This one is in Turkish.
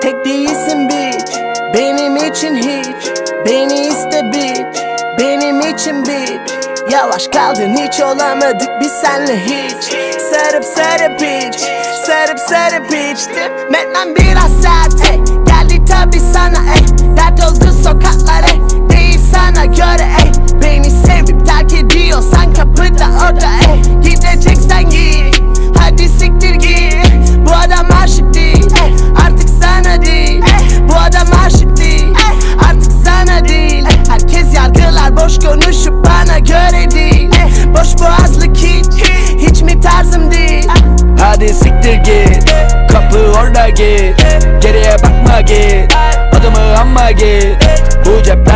Tek değilsin bitch. Benim için hiç. Beni iste bitch. Benim için bitch. Yavaş kaldın hiç olamadık biz senle hiç. Sarıp sarıp bitch Sarıp sarıp bitch Metmem biraz sert Siktir git Kapı orada git Geriye bakma git Adımı amma git Bu cepte